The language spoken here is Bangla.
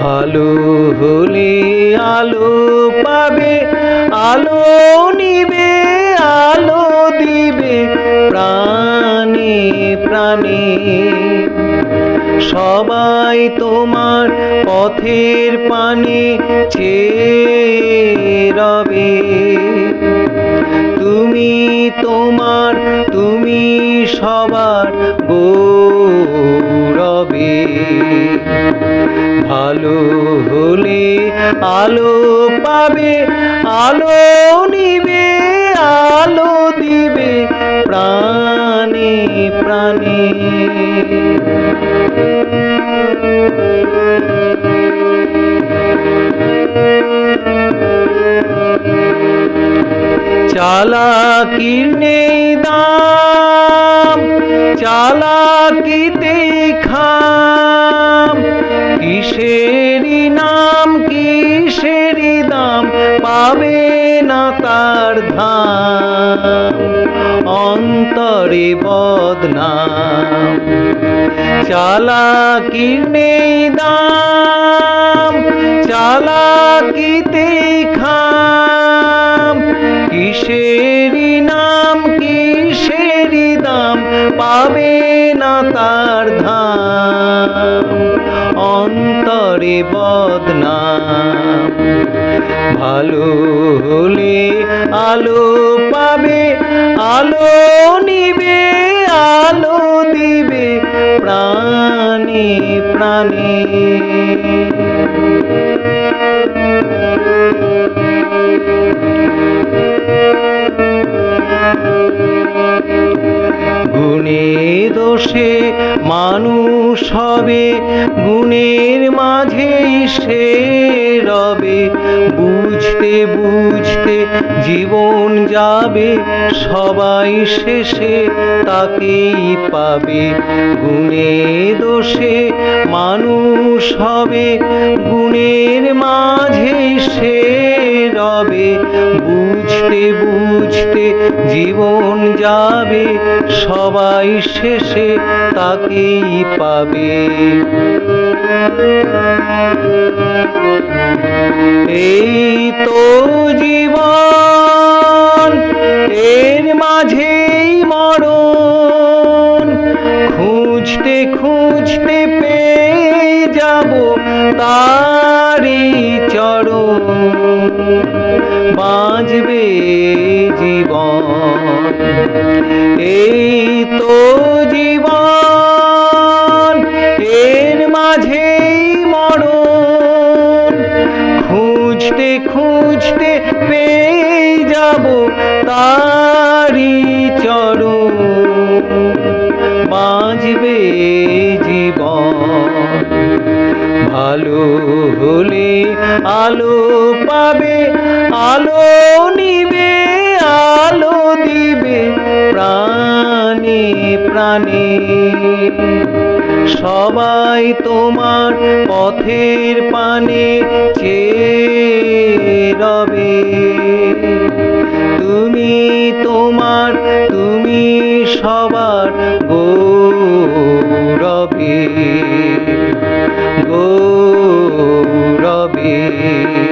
ভালো হলে আলো পাবে, আলো নিবে, আলো দিবে প্রাণে প্রাণে। সবাই তোমার পথের পানে রবে। তুমি তোমার, তুমি সবার ভালো হলে আলো পাবে, আলো নিবে, আলো দিবে প্রাণে প্রাণে। চালাকির নেই দাম, চালাকিতে খাম। ধাম অন্তরে বদনাম চালাকির নেই দাম, চালাকিতে খাম কিসেরই নাম কিসেরই দাম, পাবে না তার ধাম, অন্তরে বদনাম, ভালো আলো পাবে আলো নিবে আলো দিবে প্রাণে প্রাণে। গুণে দোষে মানুষ হবে, গুণের মাঝেই সে রবে। বুঝতে বুঝতে জীবন যাবে, সবাই শেষে তাকেই পাবে। গুণে দোষে মানুষ হবে, গুণের মাঝে সে বুঝতে বুঝতে জীবন যাবে, সবাই শেষে তাকেই পাবে। এই তো জীবন, এর মাঝেই মরণ। খুঁজতে খুঁজতে পেয়ে যাব তারি বাঁচবে জীবন। এই তো জীবন, এর মাঝেই মরণ। খুঁজতে খুঁজতে পেয়ে যাব তারি চরণ। বাঁচবে ভালো হলে আলো পাবে, আলো নিবে, আলো দিবে প্রাণে প্রাণে। সবাই তোমার পথের পানে রবে। তুমি তোমার, তুমি সবার ಮಾಡಿ